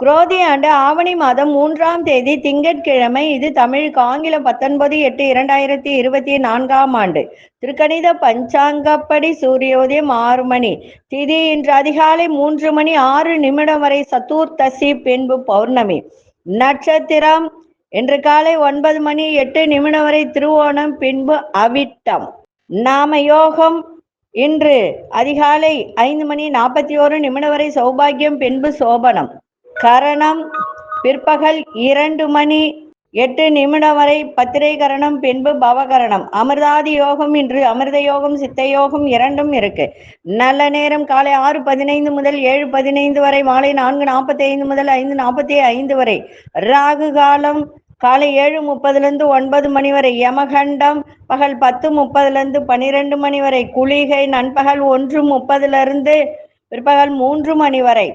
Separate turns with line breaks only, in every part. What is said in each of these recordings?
குரோதி ஆண்டு ஆவணி மாதம் மூன்றாம் தேதி திங்கட்கிழமை இது தமிழுக்கு ஆங்கிலம் பத்தொன்பது எட்டு இரண்டாயிரத்தி இருபத்தி நான்காம் ஆண்டு. திருக்கணித பஞ்சாங்கப்படி சூரியோதயம் ஆறு மணி. திதி இன்று அதிகாலை மூன்று மணி ஆறு நிமிடம் வரை சதுர்த்தசி பின்பு பௌர்ணமி. நட்சத்திரம் இன்று காலை ஒன்பது மணி எட்டு நிமிடம் வரை திருவோணம் பின்பு அவிட்டம். நாம யோகம் இன்று அதிகாலை ஐந்து மணி நாற்பத்தி ஓரு நிமிடம் வரை சௌபாகியம் பின்பு சோபனம். கரணம் பிற்பகல் இரண்டு மணி எட்டு நிமிடம் வரை பத்திரை கரணம் பின்பு பவகரணம். அமிர்தாதி யோகம் இன்று அமிர்த யோகம் சித்த யோகம் இரண்டும் இருக்கு. நல்ல நேரம் காலை ஆறு பதினைந்து முதல் ஏழு பதினைந்து வரை மாலை நான்கு நாற்பத்தி ஐந்து முதல் ஐந்து நாற்பத்தி ஐந்து வரை. ராகு காலம் காலை ஏழு முப்பதுலேருந்து ஒன்பது மணி வரை. யமகண்டம் பகல் பத்து முப்பதுலேருந்து பன்னிரெண்டு மணி வரை. குளிகை நண்பகல் ஒன்று முப்பதுலேருந்து பிற்பகல் மூன்று மணி வரை.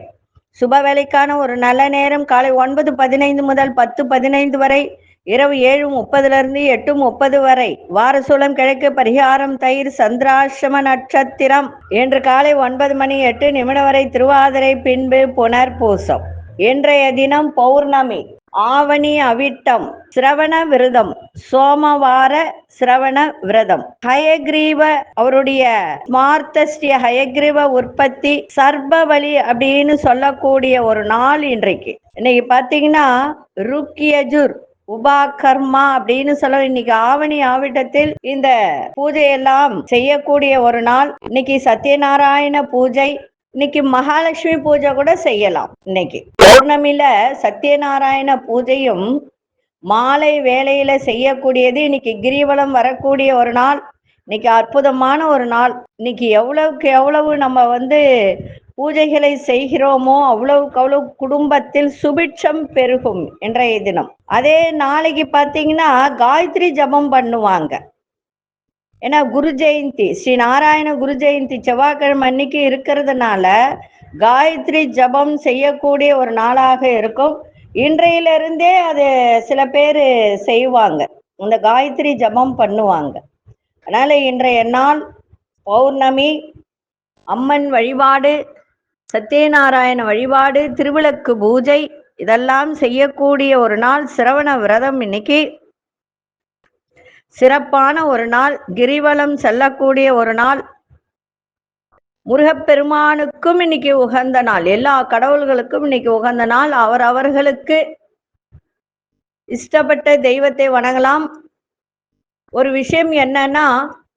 சுப வேலைக்கான ஒரு நல்ல நேரம் காலை ஒன்பது பதினைந்து முதல் பத்து பதினைந்து வரை இரவு ஏழு முப்பதுல இருந்து எட்டு முப்பது வரை. வாரசூலம் கிழக்கு பரிகாரம் தயிர் சந்திராசிரம நட்சத்திரம் இன்று காலை ஒன்பது மணி எட்டு நிமிடம் வரை திருவாதிரை பின்பு புனர்பூசம். இன்றைய தினம் பௌர்ணமி. ஆவணி அவிட்டம் சிரவண விரதம் சோமவார சிரவண விரதம். ஹயக்ரீவ அவருடைய ஸ்மார்த்த ஹயக்ரீவ உற்பத்தி சர்பவலி அப்படின்னு சொல்லக்கூடிய ஒரு நாள் இன்றைக்கு. இன்னைக்கு பாத்தீங்கன்னா ருக்கியஜுர் உபாகர்மா அப்படின்னு சொல்ல இன்னைக்கு ஆவணி ஆவிட்டத்தில் இந்த பூஜையெல்லாம் செய்யக்கூடிய ஒரு நாள். இன்னைக்கு சத்யநாராயண பூஜை இன்னைக்கு மகாலட்சுமி பூஜை கூட செய்யலாம் இன்னைக்கு. பௌர்ணமியில சத்யநாராயண பூஜையும் மாலை வேலையில செய்யக்கூடியது இன்னைக்கு கிரிவலம் வரக்கூடிய ஒரு நாள். இன்னைக்கு அற்புதமான ஒரு நாள். இன்னைக்கு எவ்வளவுக்கு எவ்வளவு நம்ம வந்து பூஜைகளை செய்கிறோமோ அவ்வளவுக்கு அவ்வளவு குடும்பத்தில் சுபிட்சம் பெருகும் இன்றைய தினம். அதே நாளைக்கு பார்த்தீங்கன்னா காயத்ரி ஜபம் பண்ணுவாங்க. ஏன்னா குரு ஜெயந்தி ஸ்ரீ நாராயண குரு ஜெயந்தி செவ்வாய்க்கிழமை அன்னைக்கு இருக்கிறதுனால காயத்ரி ஜபம் செய்யக்கூடிய ஒரு நாளாக இருக்கும். இன்றையிலிருந்தே அது சில பேர் செய்வாங்க. இந்த காயத்ரி ஜபம் பண்ணுவாங்க. அதனால இன்றைய நாள் பௌர்ணமி அம்மன் வழிபாடு சத்யநாராயண வழிபாடு திருவிளக்கு பூஜை இதெல்லாம் செய்யக்கூடிய ஒரு நாள் சிரவண விரதம் இன்னைக்கு. சிறப்பான ஒரு நாள் கிரிவலம் செல்லக்கூடிய ஒரு நாள். முருகப்பெருமானுக்கும் இன்னைக்கு உகந்த நாள். எல்லா கடவுள்களுக்கும் இன்னைக்கு உகந்த நாள். அவர் அவர்களுக்கு இஷ்டப்பட்ட தெய்வத்தை வணங்கலாம். ஒரு விஷயம் என்னன்னா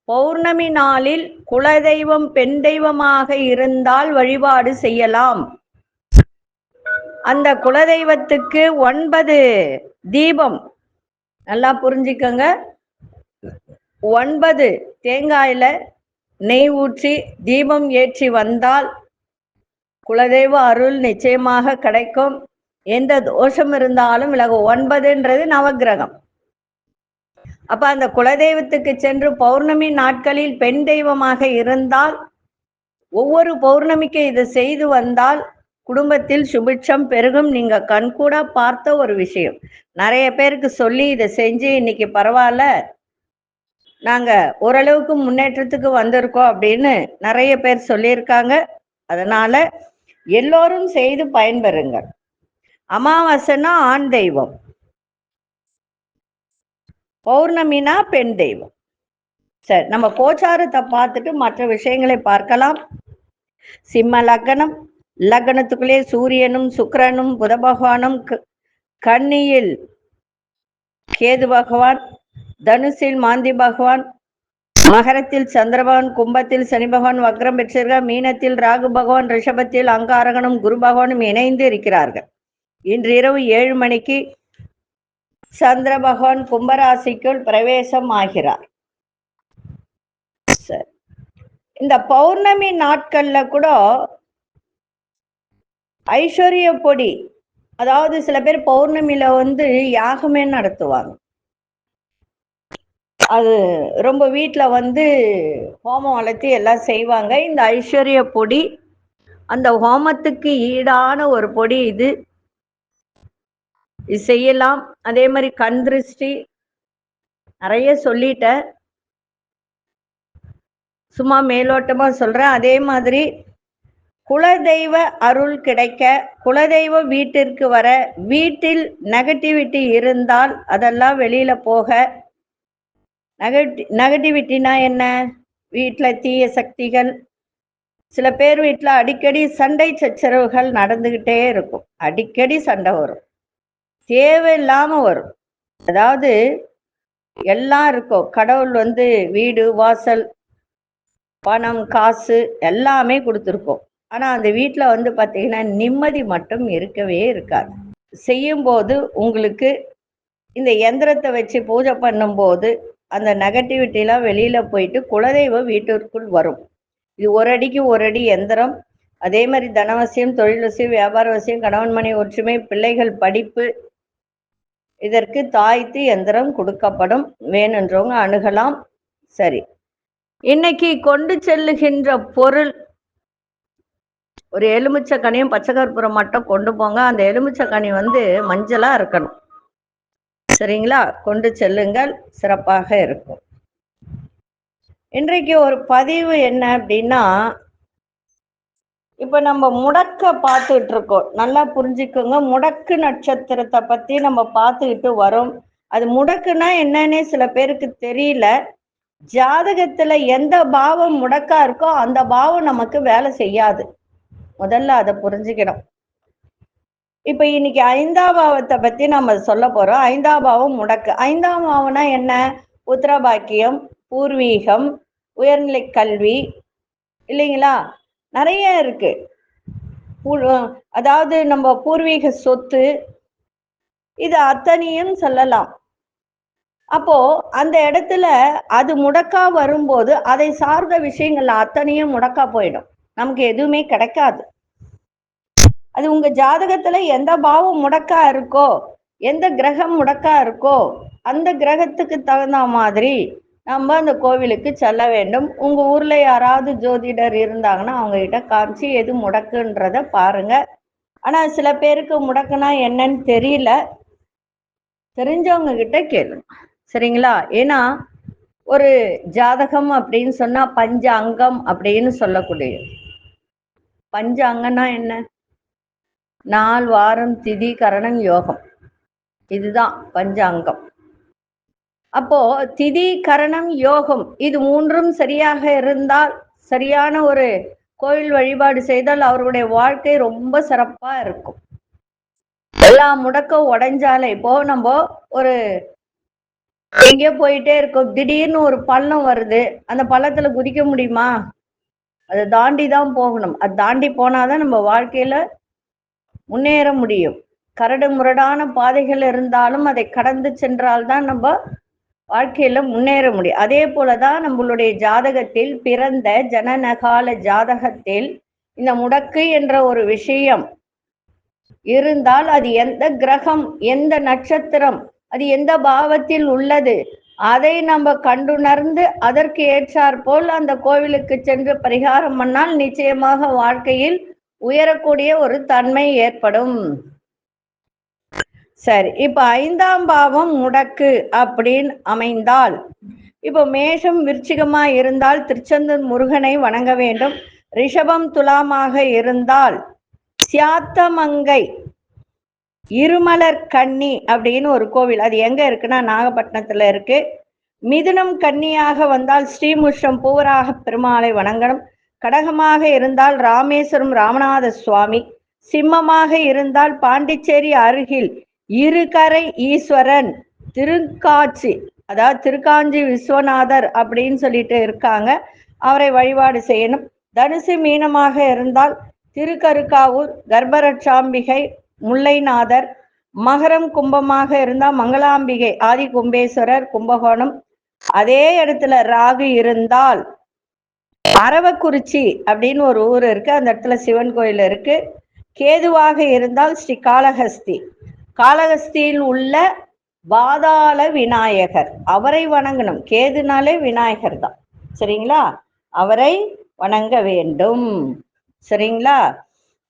பௌர்ணமி நாளில் குலதெய்வம் பெண் தெய்வமாக இருந்தால் வழிபாடு செய்யலாம். அந்த குலதெய்வத்துக்கு ஒன்பது தீபம். நல்லா புரிஞ்சுக்கங்க. ஒன்பது தேங்காயில நெய் ஊற்றி தீபம் ஏற்றி வந்தால் குலதெய்வ அருள் நிச்சயமாக கிடைக்கும். எந்த தோஷம் இருந்தாலும் விலகும் ஒன்பதுன்றது நவகிரகம் அப்ப அந்த குலதெய்வத்துக்கு சென்று பௌர்ணமி நாட்களில் பெண் தெய்வமாக இருந்தால் ஒவ்வொரு பௌர்ணமிக்கு இதை செய்து வந்தால் குடும்பத்தில் சுபிட்சம் பெருகும். நீங்க கண்கூட பார்த்த ஒரு விஷயம். நிறைய பேருக்கு சொல்லி இதை செஞ்சு இன்னைக்கு பரவாயில்ல. நாங்க ஓரளவுக்கு முன்னேற்றத்துக்கு வந்திருக்கோம் அப்படின்னு நிறைய பேர் சொல்லியிருக்காங்க. அதனால எல்லோரும் செய்து பயன்பெறுங்கள். அமாவாசைனா ஆண் தெய்வம். பௌர்ணமினா பெண் தெய்வம். சரி நம்ம கோச்சாரத்தை பார்த்துட்டு மற்ற விஷயங்களை பார்க்கலாம். சிம்ம லக்னம் லக்னத்துக்குள்ளே சூரியனும் சுக்கரனும் புத பகவானும் க- கன்னியில் கேது பகவான் தனுசில் மாந்தி பகவான் மகரத்தில் சந்திரபகவான் கும்பத்தில் சனி பகவான் வக்ரம் பெற்றிருக்க மீனத்தில் ராகு பகவான் ரிஷபத்தில் அங்காரகனும் குரு பகவானும் இணைந்து இருக்கிறார்கள். இன்று இரவு ஏழு மணிக்கு சந்திர பகவான் கும்பராசிக்குள் பிரவேசம் ஆகிறார். சரி. இந்த பௌர்ணமி நாட்கள்ல கூட ஐஸ்வர்ய பொடி அதாவது சில பேர் பௌர்ணமியில வந்து யாகமே நடத்துவாங்க. அது ரொம்ப வீட்டில் வந்து ஹோமம் வளர்த்தி எல்லாம் செய்வாங்க. இந்த ஐஸ்வர்ய பொடி அந்த ஹோமத்துக்கு ஈடான ஒரு பொடி இது. இது செய்யலாம். அதே மாதிரி கண் திருஷ்டி நிறைய சொல்லிட்டேன். சும்மா மேலோட்டமா சொல்றேன். அதே மாதிரி குலதெய்வ அருள் கிடைக்க குலதெய்வ வீட்டிற்கு வர வீட்டில் நெகட்டிவிட்டி இருந்தால் அதெல்லாம் வெளியில போக. நெகட்டி நெகட்டிவிட்டினா என்ன? வீட்டில் தீய சக்திகள். சில பேர் வீட்டில் அடிக்கடி சண்டை சச்சரவுகள் நடந்துக்கிட்டே இருக்கும். அடிக்கடி சண்டை வரும். தேவையில்லாமல் வரும். அதாவது எல்லாம் இருக்கும். கடவுள் வந்து வீடு வாசல் பணம் காசு எல்லாமே கொடுத்துருக்கோம். ஆனால் அந்த வீட்டில் வந்து பார்த்தீங்கன்னா நிம்மதி மட்டும் இருக்கவே இருக்காது. செய்யும்போது உங்களுக்கு இந்த எந்திரத்தை வச்சு பூஜை பண்ணும்போது அந்த நெகட்டிவிட்டிலாம் வெளியில் போயிட்டு குலதெய்வம் வீட்டிற்குள் வரும். இது ஒரு அடிக்கு ஒரு அடி எந்திரம். அதே மாதிரி தனவசியம் தொழில் வசியம் வியாபார வசியம் கணவன் மனை ஒற்றுமை பிள்ளைகள் படிப்பு இதற்கு தாய்த்து எந்திரம் கொடுக்கப்படும். வேணுன்றவங்க அணுகலாம். சரி. இன்னைக்கு கொண்டு செல்லுகின்ற பொருள் ஒரு எலுமிச்சை கனியும் பச்சை கற்பூரம் மட்டும் கொண்டு போங்க. அந்த எலுமிச்சை கனி வந்து மஞ்சளாக இருக்கணும். சரிங்களா? கொண்டு செல்லுங்கள். சிறப்பாக இருக்கும். இன்றைக்கு ஒரு பதிவு என்ன அப்படின்னா இப்ப நம்ம முடக்க பார்த்துட்டு இருக்கோம் நல்லா புரிஞ்சுக்கோங்க. முடக்கு நட்சத்திரத்தை பத்தி நம்ம பார்த்துக்கிட்டு வரோம். அது முடக்குனா என்னன்னே சில பேருக்கு தெரியல. ஜாதகத்துல எந்த பாவம் முடக்கா இருக்கோ அந்த பாவம் நமக்கு வேலை செய்யாது. முதல்ல அதை புரிஞ்சுக்கணும். இப்ப இன்னைக்கு ஐந்தாபாவத்தை பத்தி நம்ம சொல்ல போறோம். ஐந்தாபாவம் முடக்கு. ஐந்தாம் பாவம்னா என்ன? உத்தரபாக்கியம் பூர்வீகம் உயர்நிலை கல்வி இல்லைங்களா? நிறைய இருக்கு. அதாவது நம்ம பூர்வீக சொத்து இது அத்தனையும் சொல்லலாம். அப்போ அந்த இடத்துல அது முடக்கா வரும்போது அதை சார்ந்த விஷயங்கள் அத்தனையும் முடக்கா போயிடும். நமக்கு எதுவுமே கிடைக்காது. அது உங்க ஜாதகத்துல எந்த பாவம் முடக்கா இருக்கோ எந்த கிரகம் முடக்கா இருக்கோ அந்த கிரகத்துக்கு தகுந்த மாதிரி நம்ம அந்த கோவிலுக்கு செல்ல வேண்டும். உங்க ஊர்ல யாராவது ஜோதிடர் இருந்தாங்கன்னா அவங்க கிட்ட காமிச்சு எது முடக்குன்றத பாருங்க. ஆனா சில பேருக்கு முடக்குனா என்னன்னு தெரியல. தெரிஞ்சவங்க கிட்ட கேளுங்க. சரிங்களா? ஏன்னா ஒரு ஜாதகம் அப்படின்னு சொன்னா பஞ்ச அங்கம் அப்படின்னு சொல்லக்கூடிய பஞ்ச அங்கன்னா என்ன? நாள் வாரம் திதி கரணம் யோகம். இதுதான் பஞ்சாங்கம். அப்போ திதி கரணம் யோகம் இது மூன்றும் சரியாக இருந்தால் சரியான ஒரு கோயில் வழிபாடு செய்தால் அவருடைய வாழ்க்கை ரொம்ப சிறப்பா இருக்கும். எல்லா முடக்கம் உடைஞ்சாலே இப்போ நம்ம ஒரு எங்கேயோ போயிட்டே இருக்கோம் திடீர்னு ஒரு பள்ளம் வருது அந்த பள்ளத்துல குதிக்க முடியுமா? அதை தாண்டி தான் போகணும். அது தாண்டி போனாதான் நம்ம வாழ்க்கையில முன்னேற முடியும். கரடு முரடான பாதைகள் இருந்தாலும் அதை கடந்து சென்றால்தான் நம்ம வாழ்க்கையில முன்னேற முடியும். அதே போலதான் நம்மளுடைய ஜாதகத்தில் பிறந்த ஜனநகால ஜாதகத்தில் இந்த முடக்கு என்ற ஒரு விஷயம் இருந்தால் அது எந்த கிரகம் எந்த நட்சத்திரம் அது எந்த பாவத்தில் உள்ளது அதை நம்ம கண்டுணர்ந்து அதற்கு ஏற்றாற்போல் அந்த கோவிலுக்கு சென்று பரிகாரம் பண்ணால் நிச்சயமாக வாழ்க்கையில் உயரக்கூடிய ஒரு தன்மை ஏற்படும். சரி இப்ப ஐந்தாம் பாவம் முடக்கு அப்படின்னு அமைந்தால் இப்போ மேஷம் விருச்சிகமா இருந்தால் திருச்செந்தூர் முருகனை வணங்க வேண்டும். ரிஷபம் துலாமாக இருந்தால் சியாத்தமங்கை இருமலர் கன்னி அப்படின்னு ஒரு கோவில். அது எங்க இருக்குன்னா நாகப்பட்டினத்துல இருக்கு. மிதுனம் கன்னியாக வந்தால் ஸ்ரீமுஷ்டம் பூவராக பெருமாளை வணங்கணும். கடகமாக இருந்தால் ராமேஸ்வரம் ராமநாத சுவாமி. சிம்மமாக இருந்தால் பாண்டிச்சேரி அருகில் இருகரை ஈஸ்வரன். திருக்காட்சி அதாவது திருக்காஞ்சி விஸ்வநாதர் அப்படின்னு சொல்லிட்டு இருக்காங்க. அவரை வழிபாடு செய்யணும். தனுசு மீனமாக இருந்தால் திருக்கருக்காவூர் கர்ப்பரட்சாம்பிகை முல்லைநாதர். மகரம் கும்பமாக இருந்தால் மங்களாம்பிகை ஆதி கும்பேஸ்வரர் கும்பகோணம். அதே இடத்துல ராகு இருந்தால் அரவக்குறிச்சி அப்படின்னு ஒரு ஊர் இருக்கு. அந்த இடத்துல சிவன் கோயில் இருக்கு. கேதுவாக இருந்தால் ஸ்ரீ காளஹஸ்தி. காளஹஸ்தியில் உள்ள பாதாள விநாயகர். அவரை வணங்கணும். கேதுனாலே விநாயகர் தான். சரிங்களா? அவரை வணங்க வேண்டும். சரிங்களா?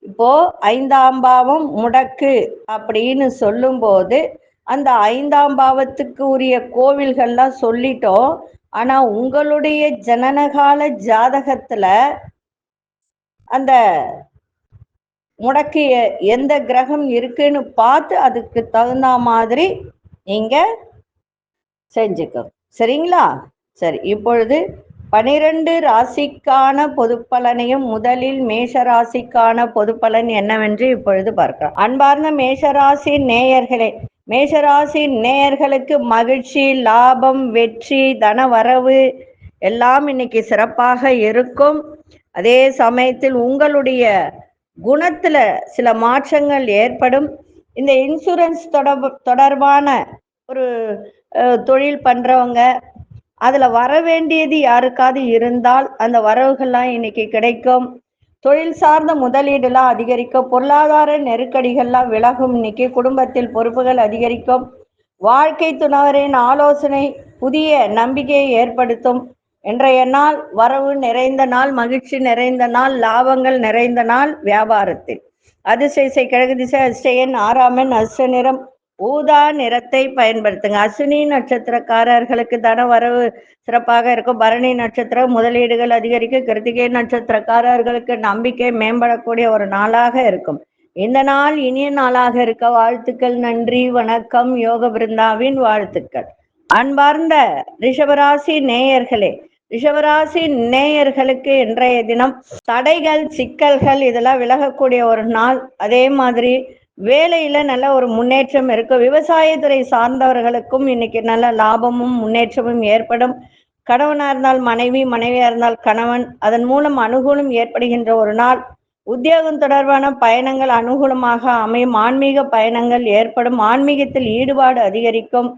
இப்போ ஐந்தாம் பாவம் முடக்கு அப்படின்னு சொல்லும்போது அந்த ஐந்தாம் பாவத்துக்கு உரிய கோவில்கள்லாம் சொல்லிட்டோம். ஆனா உங்களுடைய ஜனனகால ஜாதகத்துல அந்த முடக்கு எ- எந்த கிரகம் இருக்குன்னு பார்த்து அதுக்கு தகுந்த மாதிரி நீங்க செஞ்சுக்கணும் சரிங்களா? சரி இப்பொழுது பனிரெண்டு ராசிக்கான பொதுப்பலனையும் முதலில் மேஷ ராசிக்கான பொதுப்பலன் என்னவென்று இப்பொழுது பார்க்கலாம். அன்பார்ந்த மேஷராசி நேயர்களே மேஷராசி நேயர்களுக்கு மகிழ்ச்சி லாபம் வெற்றி தன வரவு எல்லாம் இன்னைக்கு சிறப்பாக இருக்கும். அதே சமயத்தில் உங்களுடைய குணத்துல சில மாற்றங்கள் ஏற்படும். இந்த இன்சூரன்ஸ் தொடர்பு தொடர்பான ஒரு தொழில் பண்றவங்க அதுல வர வேண்டியது யாருக்காவது இருந்தால் அந்த வரவுகள்லாம் இன்னைக்கு கிடைக்கும். தொழில் சார்ந்த முதலீடுலாம் அதிகரிக்கும். பொருளாதார நெருக்கடிகள்லாம் விலகும். இன்னைக்கு குடும்பத்தில் பொறுப்புகள் அதிகரிக்கும். வாழ்க்கை துணவரின் ஆலோசனை புதிய நம்பிக்கையை ஏற்படுத்தும். இன்றைய நாள் வரவு நிறைந்த நாள் மகிழ்ச்சி நிறைந்த நாள் லாபங்கள் நிறைந்த நாள் வியாபாரத்தில். அதிசய கிழக்கு திசை அதிசயன் ஆறாமன் அஷ்ட நிறம். ஊதா நிறத்தை பயன்படுத்துங்க. அஸ்வினி நட்சத்திரக்காரர்களுக்கு தன வரவு சிறப்பாக இருக்கும். பரணி நட்சத்திரம் முதலீடுகள் அதிகரிக்கும் கிருத்திகை நட்சத்திரக்காரர்களுக்கு நம்பிக்கை மேம்படக்கூடிய ஒரு நாளாக இருக்கும். இந்த நாள் இனிய நாளாக இருக்க வாழ்த்துக்கள் நன்றி வணக்கம் யோக பிருந்தாவின் வாழ்த்துக்கள். அன்பார்ந்த ரிஷபராசி நேயர்களே ரிஷபராசி நேயர்களுக்கு இன்றைய தினம் தடைகள் சிக்கல்கள் இதெல்லாம் விலகக்கூடிய ஒரு நாள். அதே மாதிரி வேலையில நல்ல ஒரு முன்னேற்றம் இருக்கும் விவசாயத்துறை சார்ந்தவர்களுக்கும் இன்னைக்கு நல்ல லாபமும் முன்னேற்றமும் ஏற்படும். கணவனா இருந்தால் மனைவி மனைவியா இருந்தால் கணவன். அதன் மூலம் அனுகூலம் ஏற்படுகின்ற ஒரு நாள். உத்தியோகம் தொடர்பான பயணங்கள் அனுகூலமாக அமையும். ஆன்மீக பயணங்கள் ஏற்படும். ஆன்மீகத்தில் ஈடுபாடு அதிகரிக்கும்.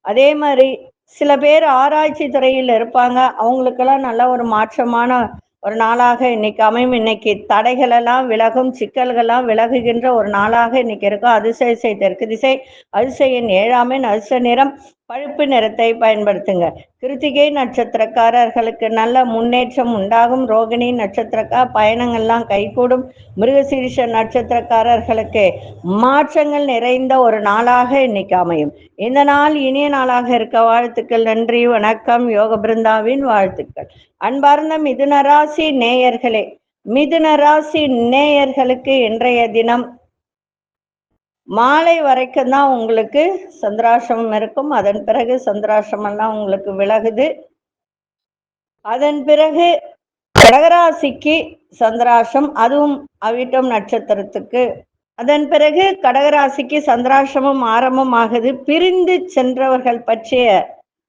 அதே மாதிரி சில பேர் ஆராய்ச்சி துறையில் இருப்பாங்க. அவங்களுக்கெல்லாம் நல்ல ஒரு மாற்றமான ஒரு நாளாக இன்னைக்கு அமையும் இன்னைக்கு தடைகள் எல்லாம் விலகும் சிக்கல்கள்லாம் விலகுகின்ற ஒரு நாளாக இன்னைக்கு இருக்கும். அதிசய திசை தெற்கு திசை அதிசயின் ஏழாமின் அதிர்ஷ்ட நிறம். பழுப்பு நிறத்தை பயன்படுத்துங்க. கிருத்திகை நட்சத்திரக்காரர்களுக்கு நல்ல முன்னேற்றம் உண்டாகும். ரோகிணி நட்சத்திரக்கா பயணங்கள்லாம் கைகூடும். மிருகசீரிஷ நட்சத்திரக்காரர்களுக்கு மாற்றங்கள் நிறைந்த ஒரு நாளாக இன்னைக்கு அமையும். இந்த நாள் இனிய நாளாக இருக்க வாழ்த்துக்கள் நன்றி வணக்கம். யோக பிருந்தாவின் வாழ்த்துக்கள். அன்பார்ந்த மிதுன ராசி நேயர்களே மிதுன ராசி நேயர்களுக்கு இன்றைய தினம் மாலை வரைக்கும் தான் உங்களுக்கு சந்திராசிரமம் இருக்கும். அதன் பிறகு சந்திராசிரமெல்லாம் உங்களுக்கு விலகுது. அதன் பிறகு கடகராசிக்கு சந்திராசம் அதுவும் அவிட்டம் நட்சத்திரத்துக்கு. அதன் பிறகு கடகராசிக்கு சந்திராசிரமம் ஆரம்பம் ஆகுது பிரிந்து சென்றவர்கள் பற்றிய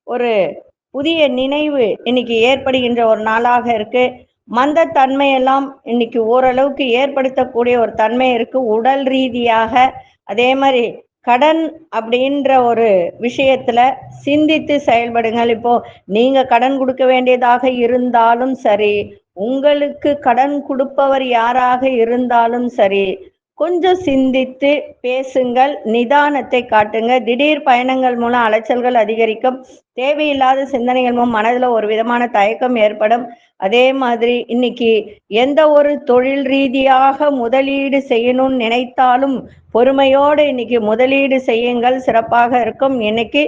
ஒரு புதிய நினைவு இன்னைக்கு ஏற்படுகின்ற ஒரு நாளாக இருக்கு. மந்த தன்மையெல்லாம் இன்னைக்கு ஓரளவுக்கு ஏற்படுத்தக்கூடிய ஒரு தன்மை இருக்கு. உடல் ரீதியாக அதே மாதிரி கடன் அப்படின்ற ஒரு விஷயத்துல சிந்தித்து செயல்படுங்கள். இப்போ நீங்க கடன் கொடுக்க வேண்டியதாக இருந்தாலும் சரி உங்களுக்கு கடன் கொடுப்பவர் யாராக இருந்தாலும் சரி கொஞ்சம் சிந்தித்து பேசுங்கள் நிதானத்தை காட்டுங்க. திடீர் பயணங்கள் மூலம் அலைச்சல்கள் அதிகரிக்கும். தேவையில்லாத சிந்தனைகள் மூலம் மனதில் ஒரு விதமான தயக்கம் ஏற்படும். அதே மாதிரி இன்னைக்கு எந்த ஒரு தொழில் ரீதியாக முதலீடு செய்யணும்னு நினைத்தாலும் பொறுமையோடு இன்னைக்கு முதலீடு செய்யுங்கள். சிறப்பாக இருக்கும். இன்னைக்கு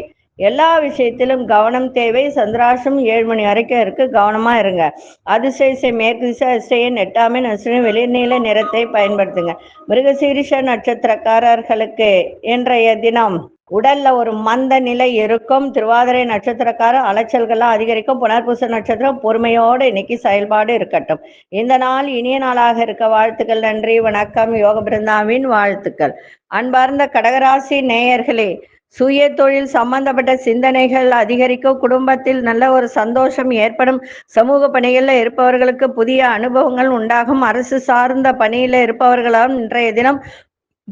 எல்லா விஷயத்திலும் கவனம் தேவை. சந்திராசம் ஏழு மணி வரைக்கும் இருக்கு. கவனமா இருங்க. அதிசய மேற்கு திசை அசையன் எட்டாமே நசுடன் வெளிநீல நிறத்தை பயன்படுத்துங்க. மிருகசீரிஷ நட்சத்திரக்காரர்களுக்கு இன்றைய தினம் உடல்ல ஒரு மந்த நிலை இருக்கும். திருவாதிரை நட்சத்திரக்கார அலைச்சல்கள்லாம் அதிகரிக்கும். புனர்பூச நட்சத்திரம் பொறுமையோடு இன்னைக்கு செயல்பாடு இருக்கட்டும். இந்த நாள் இனிய நாளாக இருக்க வாழ்த்துக்கள் நன்றி வணக்கம். யோக பிருந்தாவின் வாழ்த்துக்கள். அன்பார்ந்த கடகராசி நேயர்களே சுய தொழில் சம்பந்தப்பட்ட சிந்தனைகள் அதிகரிக்கும். குடும்பத்தில் நல்ல ஒரு சந்தோஷம் ஏற்படும். சமூக பணிகளில் இருப்பவர்களுக்கு புதிய அனுபவங்கள் உண்டாகும். அரசு சார்ந்த பணியில இருப்பவர்களால் இன்றைய தினம்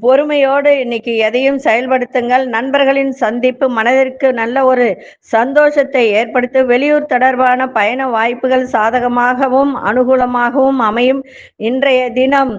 பொறுமையோடு இன்னைக்கு எதையும் செயல்படுத்துங்கள். நண்பர்களின் சந்திப்பு மனதிற்கு நல்ல ஒரு சந்தோஷத்தை ஏற்படுத்தி. வெளியூர் தொடர்பான பயண வாய்ப்புகள் சாதகமாகவும் அனுகூலமாகவும் அமையும். இன்றைய தினம்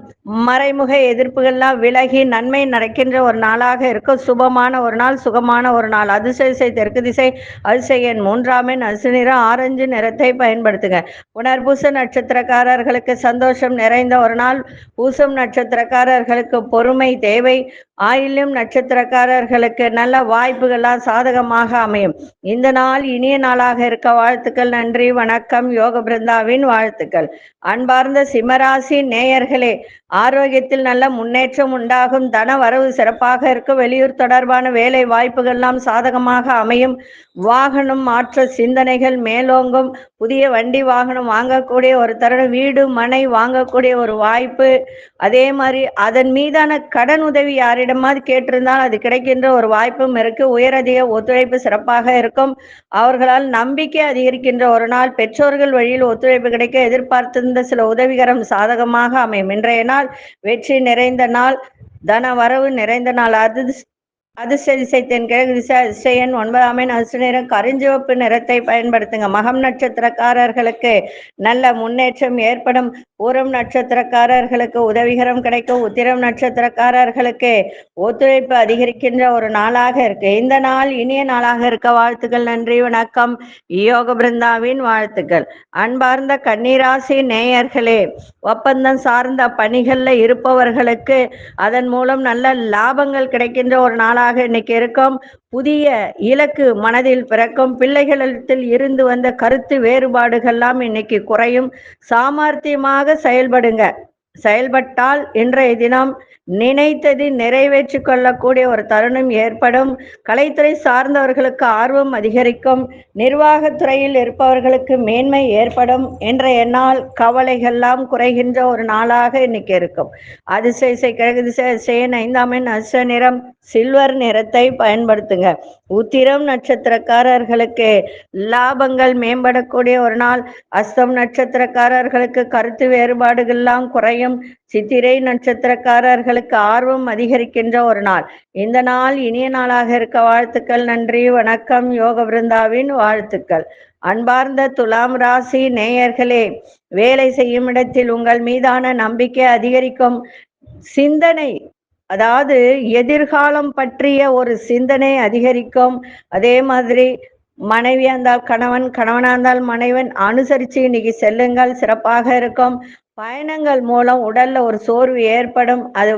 மறைமுக எதிர்ப்புகள்லாம் விலகி நன்மை நடக்கின்ற ஒரு நாளாக இருக்கும் சுபமான ஒரு நாள் சுகமான ஒரு நாள். அதிசய தெற்கு திசை அதிசய எண் மூன்றாம் எண் அசு நிறம் ஆரஞ்சு நிறத்தை பயன்படுத்துங்க. புனர்பூச நட்சத்திரக்காரர்களுக்கு சந்தோஷம் நிறைந்த ஒரு நாள். பூசம் நட்சத்திரக்காரர்களுக்கு பொறுமை தேவை సేవై ஆயிலும் நட்சத்திரக்காரர்களுக்கு நல்ல வாய்ப்புகள்லாம் சாதகமாக அமையும். இந்த நாள் இனிய நாளாக இருக்க வாழ்த்துக்கள் நன்றி வணக்கம் யோக பிருந்தாவின் வாழ்த்துக்கள். அன்பார்ந்த சிம்மராசி நேயர்களே ஆரோக்கியத்தில் நல்ல முன்னேற்றம் உண்டாகும். தன வரவு சிறப்பாக இருக்கும் வெளியூர் தொடர்பான வேலை வாய்ப்புகள்லாம் சாதகமாக அமையும். வாகனம் மாற்ற சிந்தனைகள் மேலோங்கும். புதிய வண்டி வாகனம் வாங்கக்கூடிய ஒரு தருணம். வீடு மனை வாங்கக்கூடிய ஒரு வாய்ப்பு. அதே மாதிரி அதன் மீதான கடன் உதவி யாரிடமாவது கேட்டிருந்தால் அது கிடைக்கின்ற ஒரு வாய்ப்பும் இருக்கு. உயரதிக ஒத்துழைப்பு சிறப்பாக இருக்கும். அவர்களால் நம்பிக்கை அதிகரிக்கின்ற ஒரு நாள் பெற்றோர்கள் வழியில் ஒத்துழைப்பு கிடைக்க எதிர்பார்த்திருந்த சில உதவிகரம் சாதகமாக அமையும். இன்றைய நாள் வெற்றி நிறைந்த நாள் தன வரவு நிறைந்த நாள் அது அதிர்ஷ்ட திசை தென்கிழக்கு திசை அதிர்ஷ்டன் ஒன்பதாம் எண் அதிர்ஷ்ட நிறம் கருஞ்சிவப்பு நிறத்தை பயன்படுத்துங்க. மகம் நட்சத்திரக்காரர்களுக்கு நல்ல முன்னேற்றம் ஏற்படும். பூரம் நட்சத்திரக்காரர்களுக்கு உதவிகரம் கிடைக்கும். உத்திரம் நட்சத்திரக்காரர்களுக்கு ஒத்துழைப்பு அதிகரிக்கின்ற ஒரு நாளாக இருக்கு. இந்த நாள் இனிய நாளாக இருக்க வாழ்த்துக்கள் நன்றி வணக்கம். யோக பிருந்தாவின் வாழ்த்துக்கள். அன்பார்ந்த கண்ணீராசி நேயர்களே ஒப்பந்தம் சார்ந்த பணிகள்ல இருப்பவர்களுக்கு அதன் மூலம் நல்ல லாபங்கள் கிடைக்கின்ற ஒரு நாளாக இன்னைக்கு இருக்கும். புதிய இலக்கு மனதில் பிறக்கும். பிள்ளைகளிடத்தில் இருந்து வந்த கருத்து வேறுபாடுகள்லாம் இன்னைக்கு குறையும். சாமர்த்தியமாக செயல்படுங்க. செயல்பட்டால் இன்றைய தினம் நினைத்தது நிறைவேற்றி கொள்ளக்கூடிய ஒரு தருணம் ஏற்படும். கலைத்துறை சார்ந்தவர்களுக்கு ஆர்வம் அதிகரிக்கும். நிர்வாகத்துறையில் இருப்பவர்களுக்கு மேன்மை ஏற்படும். என்ற என்னால் கவலைகள்லாம் குறைகின்ற ஒரு நாளாக இன்னைக்கு இருக்கும். அதிசய கிழக்கு திசையன் ஐந்தாம் எண் அச நிறம் சில்வர் நிறத்தை பயன்படுத்துங்க. உத்திரம் நட்சத்திரக்காரர்களுக்கு லாபங்கள் மேம்படக்கூடிய ஒரு நாள். அஸ்தம் நட்சத்திரக்காரர்களுக்கு கருத்து வேறுபாடுகள்லாம் சமயம் சித்திரை நட்சத்திரக்காரர்களுக்கு ஆர்வம் அதிகரிக்கின்ற ஒரு நாள். இந்த நாள் இனிய நாளாக இருக்க வாழ்த்துக்கள் நன்றி வணக்கம் யோக பிருந்தாவின் வாழ்த்துக்கள். அன்பார்ந்த துலாம் ராசி நேயர்களே வேலை செய்யும் இடத்தில் உங்கள் மீதான நம்பிக்கை அதிகரிக்கும் சிந்தனை அதாவது எதிர்காலம் பற்றிய ஒரு சிந்தனை அதிகரிக்கும். அதே மாதிரி மனைவியா இருந்தால் கணவன் கணவனா இருந்தால் மனைவன் அனுசரித்து இன்னைக்கு செல்லுங்கள் சிறப்பாக இருக்கும். பயணங்கள் மூலம் உடல்ல ஒரு சோர்வு ஏற்படும். அது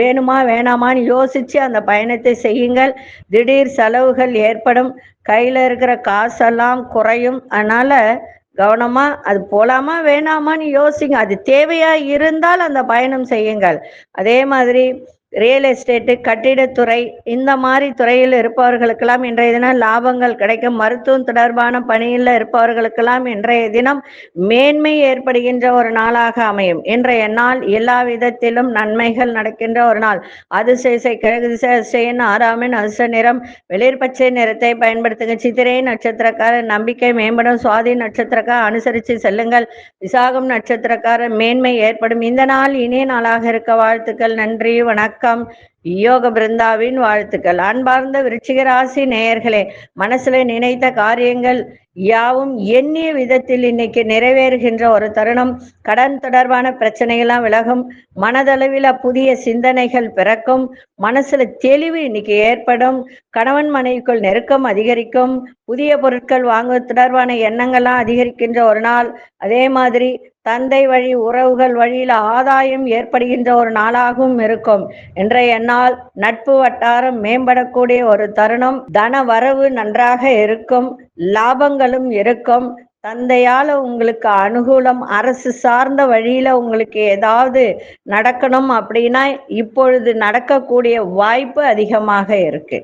வேணுமா வேணாமான்னு யோசிச்சு அந்த பயணத்தை செய்யுங்கள். திடீர் செலவுகள் ஏற்படும். கையில இருக்கிற காசெல்லாம் குறையும். அதனால கவனமா அது போலாமா வேணாமான்னு யோசிங்க. அது தேவையா இருந்தால் அந்த பயணம் செய்யுங்கள். அதே மாதிரி ரியல் எஸ்டேட்டு கட்டிடத்துறை இந்த மாதிரி துறையில் இருப்பவர்களுக்கெல்லாம் இன்றைய தினம் லாபங்கள் கிடைக்கும். மருத்துவம் தொடர்பான பணியில் இருப்பவர்களுக்கெல்லாம் இன்றைய தினம் மேன்மை ஏற்படுகின்ற ஒரு நாளாக அமையும். இன்றைய நாள் எல்லா விதத்திலும் நன்மைகள் நடக்கின்ற ஒரு நாள். அதிசய கிழக்கு திசையின் ஆறாமின் அதிர்ஷ்ட நிறம் வெளிர் பச்சை நிறத்தை பயன்படுத்துங்க. சித்திரை நட்சத்திரக்கார நம்பிக்கை மேம்படும். சுவாதி நட்சத்திரக்கார அனுசரித்து செல்லுங்கள். விசாகம் நட்சத்திரக்கார மேன்மை ஏற்படும். இந்த நாள் இனிய நாளாக இருக்க. வாழ்த்துக்கள். நன்றி. வணக்கம். வணக்கம். யோக பிருந்தாவின் வாழ்த்துக்கள். அன்பார்ந்த விருச்சிக ராசி நேயர்களே மனசுல நினைத்த காரியங்கள் யாவும் எண்ணிய விதத்தில் இன்னைக்கு நிறைவேறுகின்ற ஒரு தருணம். கடன் தொடர்பான பிரச்சனைகள்லாம் விலகும். மனதளவில் புதிய சிந்தனைகள் பிறக்கும். மனசுல தெளிவு இன்னைக்கு ஏற்படும். கணவன் மனைவிக்குள் நெருக்கம் அதிகரிக்கும். புதிய பொருட்கள் வாங்குவது தொடர்பான எண்ணங்கள்லாம் அதிகரிக்கின்ற ஒரு நாள். அதே மாதிரி தந்தை வழி உறவுகள் வழியில் ஆதாயம் ஏற்படுகின்ற ஒரு நாளாகவும் இருக்கும். இன்றைய நாள் நட்பு வட்டாரம் மேம்படக்கூடிய ஒரு தருணம். தன வரவு நன்றாக இருக்கும். லாபங்களும் இருக்கும். தந்தையால உங்களுக்கு அனுகூலம் அரசு சார்ந்த வழியில உங்களுக்கு ஏதாவது நடக்கணும் அப்படின்னா இப்பொழுது நடக்கக்கூடிய வாய்ப்பு அதிகமாக இருக்கு.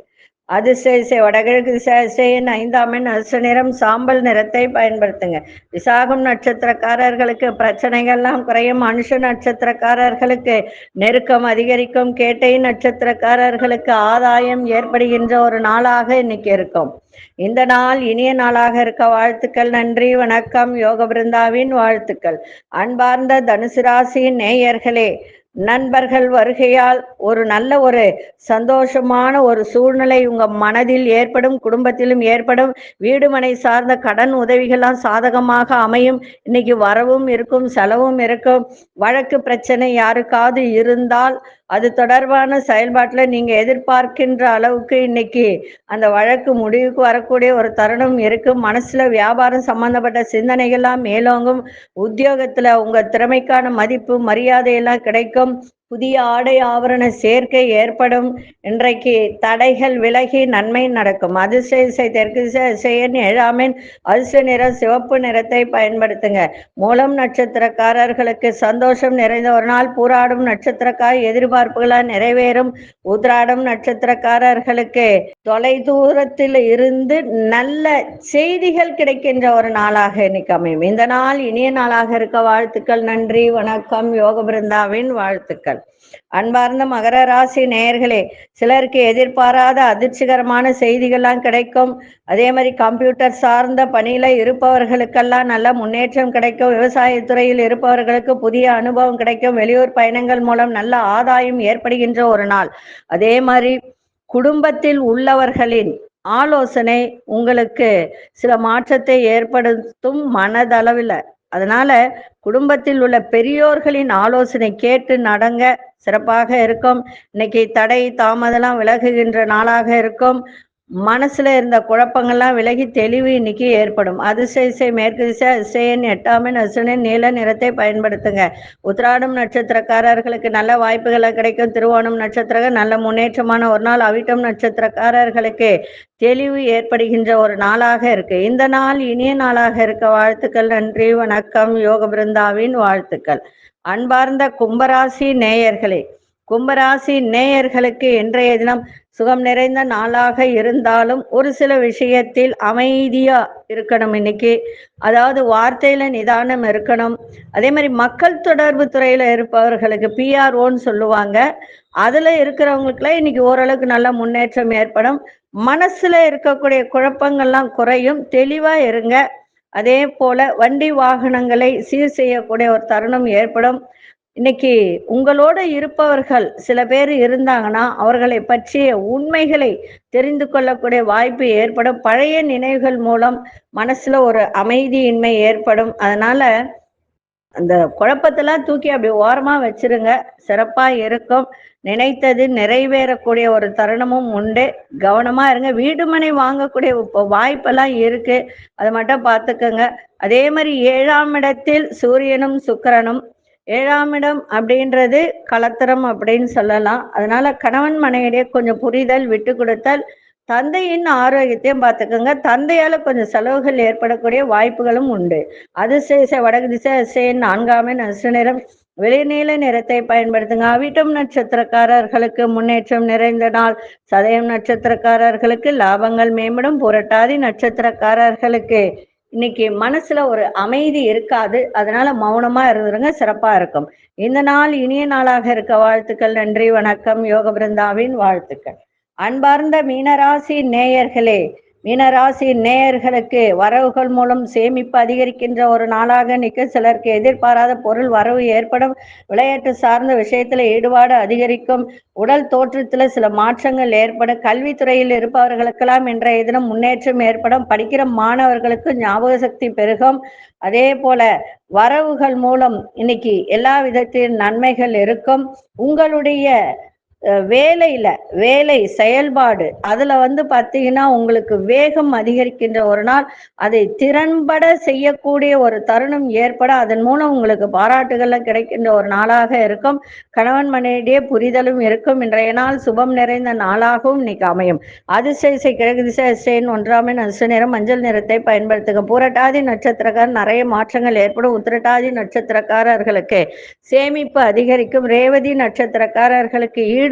அதிசய வடகிழக்கு திசையின் ஐந்தாம் எண் அரிசு நிறம் சாம்பல் நிறத்தை பயன்படுத்துங்க. விசாகம் நட்சத்திரக்காரர்களுக்கு பிரச்சனைகள்லாம் குறையும். மனுஷ நட்சத்திரக்காரர்களுக்கு நெருக்கம் அதிகரிக்கும். கேட்டை நட்சத்திரக்காரர்களுக்கு ஆதாயம் ஏற்படுகின்ற ஒரு நாளாக இன்னைக்கு இருக்கும். இந்த நாள் இனிய நாளாக இருக்க வாழ்த்துக்கள் நன்றி வணக்கம். யோக பிருந்தாவின் வாழ்த்துக்கள். அன்பார்ந்த தனுசு ராசியின் நேயர்களே நண்பர்கள் வருகையால் ஒரு நல்ல ஒரு சந்தோஷமான ஒரு சூழ்நிலை உங்க மனதில் ஏற்படும் குடும்பத்திலும் ஏற்படும். வீடுமனை சார்ந்த கடன் உதவிகள்லாம் சாதகமாக அமையும். இன்னைக்கு வரவும் இருக்கும் செலவும் இருக்கும். வழக்கு பிரச்சனை யாருக்காவது இருந்தால் அது தொடர்பான செயல்பாட்டில் நீங்க எதிர்பார்க்கின்ற அளவுக்கு இன்னைக்கு அந்த வழக்கு முடிவுக்கு வரக்கூடிய ஒரு தருணம் இருக்கும் மனசுல வியாபாரம் சம்பந்தப்பட்ட சிந்தனைகள்லாம் மேலோங்கும். உத்தியோகத்துல உங்க திறமைக்கான மதிப்பு மரியாதையெல்லாம் கிடைக்கும். புதிய ஆடை ஆவரண சேர்க்கை ஏற்படும். இன்றைக்கு தடைகள் விலகி நன்மை நடக்கும். அதிர்ஷ்ட இசை தெற்கு செயன் ஏழாமின் அதிர்ஷ்ட நிற சிவப்பு நிறத்தை பயன்படுத்துங்க. மூலம் நட்சத்திரக்காரர்களுக்கு சந்தோஷம் நிறைந்த ஒரு நாள். பூராடும் நட்சத்திரக்காய் எதிர்பார்ப்புகளால் நிறைவேறும். உத்ராடம் நட்சத்திரக்காரர்களுக்கு தொலை தூரத்தில் இருந்து நல்ல செய்திகள் கிடைக்கின்ற ஒரு நாளாக இன்னைக்கு அமையும். இந்த நாள் இனிய நாளாக இருக்க வாழ்த்துக்கள். நன்றி வணக்கம். யோக பிருந்தாவின் வாழ்த்துக்கள். அன்பார்ந்த மகர ராசி நேயர்களே சிலருக்கு எதிர்பாராத அதிர்ச்சிகரமான செய்திகள்லாம் கிடைக்கும். அதே மாதிரி கம்ப்யூட்டர் சார்ந்த பணியில இருப்பவர்களுக்கெல்லாம் நல்ல முன்னேற்றம் கிடைக்கும். விவசாயத்துறையில் இருப்பவர்களுக்கு புதிய அனுபவம் கிடைக்கும். வெளியூர் பயணங்கள் மூலம் நல்ல ஆதாயம் ஏற்படுகின்ற ஒரு நாள். அதே மாதிரி குடும்பத்தில் உள்ளவர்களின் ஆலோசனை உங்களுக்கு சில மாற்றத்தை ஏற்படுத்தும் மனதளவில். அதனால குடும்பத்தில் உள்ள பெரியோர்களின் ஆலோசனை கேட்டு நடங்க. சிறப்பாக இருக்கும். இன்னைக்கு தடை தாமதம்லாம் விலகுகின்ற நாளாக இருக்கும். மனசுல இருந்த குழப்பங்கள்லாம் விலகி தெளிவு இன்னைக்கு ஏற்படும். அதிர்ஷ்ட இசை மேற்கு திசை அதிசயன் எட்டாமின் அசுனின் நீல நிறத்தை பயன்படுத்துங்க. உத்திராடம் நட்சத்திரக்காரர்களுக்கு நல்ல வாய்ப்புகளை கிடைக்கும். திருவோணம் நட்சத்திரம் நல்ல முன்னேற்றமான ஒரு நாள். அவிட்டம் நட்சத்திரக்காரர்களுக்கு தெளிவு ஏற்படுகின்ற ஒரு நாளாக இருக்கு. இந்த நாள் இனிய நாளாக இருக்க. வாழ்த்துக்கள் நன்றி வணக்கம். யோக பிருந்தாவின் வாழ்த்துக்கள். அன்பார்ந்த கும்பராசி நேயர்களே கும்பராசி நேயர்களுக்கு இன்றைய தினம் சுகம் நிறைந்த நாளாக இருந்தாலும் ஒரு சில விஷயத்தில் அமைதியா இருக்கணும் இன்னைக்கு. அதாவது வார்த்தையில நிதானம் இருக்கணும். அதே மாதிரி மக்கள் தொடர்பு துறையில இருப்பவர்களுக்கு பிஆர்ஓன்னு சொல்லுவாங்க. அதுல இருக்கிறவங்களுக்குலாம் இன்னைக்கு ஓரளவுக்கு நல்ல முன்னேற்றம் ஏற்படும். மனசுல இருக்கக்கூடிய குழப்பங்கள்லாம் குறையும். தெளிவா இருங்க. அதே போல வண்டி வாகனங்களை சீர் செய்யக்கூடிய ஒரு தருணம் ஏற்படும். இன்னைக்கு உங்களோட இருப்பவர்கள் சில பேர் இருந்தாங்கன்னா அவர்களை பற்றிய உண்மைகளை தெரிந்து கொள்ளக்கூடிய வாய்ப்பு ஏற்படும். பழைய நினைவுகள் மூலம் மனசுல ஒரு அமைதியின்மை ஏற்படும். அதனால அந்த குழப்பத்தெல்லாம் தூக்கி அப்படி ஓரமா வச்சிருங்க. சிறப்பா இருக்கும். நினைத்தது நிறைவேறக்கூடிய ஒரு தருணமும் உண்டு. கவனமா இருங்க. வீடுமனை வாங்கக்கூடிய இப்போ வாய்ப்பெல்லாம் இருக்கு. அதை மட்டும் பார்த்துக்கோங்க. அதே மாதிரி ஏழாம் இடத்தில் சூரியனும் சுக்கரனும். ஏழாம் இடம் அப்படின்றது கலத்திரம் அப்படின்னு சொல்லலாம். அதனால கணவன் மனையிடையே கொஞ்சம் புரிதல் விட்டு கொடுத்தல் தந்தையின் ஆரோக்கியத்தையும் பார்த்துக்கோங்க. தந்தையால கொஞ்சம் செலவுகள் ஏற்படக்கூடிய வாய்ப்புகளும் உண்டு. அது அதிசய வடக்கு திசை அதிசயன் நான்காமே நசு நிறம். வெளிநீல நிறத்தை பயன்படுத்துங்க. அவிட்டம் நட்சத்திரக்காரர்களுக்கு முன்னேற்றம் நிறைந்த நாள். சதயம் நட்சத்திரக்காரர்களுக்கு லாபங்கள் மேம்படும். புரட்டாதி நட்சத்திரக்காரர்களுக்கு இன்னைக்கு மனசுல ஒரு அமைதி இருக்காது. அதனால மௌனமா இருந்துருங்க. சிறப்பா இருக்கும். இந்த நாள் இனிய நாளாக இருக்க வாழ்த்துக்கள். நன்றி வணக்கம். யோக பிருந்தாவின் வாழ்த்துக்கள். அன்பார்ந்த மீனராசி நேயர்களே மீனராசி நேயர்களுக்கு வரவுகள் மூலம் சேமிப்பு அதிகரிக்கின்ற ஒரு நாளாக நிற்க சிலருக்கு எதிர்பாராத பொருள் வரவு ஏற்படும். விளையாட்டு சார்ந்த விஷயத்துல ஈடுபாடு அதிகரிக்கும். உடல் தோற்றத்துல சில மாற்றங்கள் ஏற்படும். கல்வித்துறையில் இருப்பவர்களுக்கெல்லாம் இன்றைய தினம் முன்னேற்றம் ஏற்படும். படிக்கிற மாணவர்களுக்கு ஞாபக சக்தி பெருகும். அதே போல வரவுகள் மூலம் இன்னைக்கு எல்லா விதத்தின் நன்மைகள் இருக்கும். உங்களுடைய வேலையில வேலை செயல்பாடு அதுல வந்து பாத்தீங்கன்னா உங்களுக்கு வேகம் அதிகரிக்கின்ற ஒரு நாள். அதை திறன்பட செய்யக்கூடிய ஒரு தருணம் ஏற்பட அதன் மூலம் உங்களுக்கு பாராட்டுகள்லாம் கிடைக்கின்ற ஒரு நாளாக இருக்கும். கணவன் மனைவிடையே புரிதலும் இருக்கும். இன்றைய நாள் சுபம் நிறைந்த நாளாகவும் இன்னைக்கு அமையும். அதிசயசை கிழக்கு திசை அதிசயன் ஒன்றாமின் அசு நிறம் மஞ்சள் நிறத்தை பயன்படுத்துங்க பூரட்டாதி நட்சத்திரக்கார் நிறைய மாற்றங்கள் ஏற்படும். உத்திரட்டாதி நட்சத்திரக்காரர்களுக்கு சேமிப்பு அதிகரிக்கும். ரேவதி நட்சத்திரக்காரர்களுக்கு ஈடு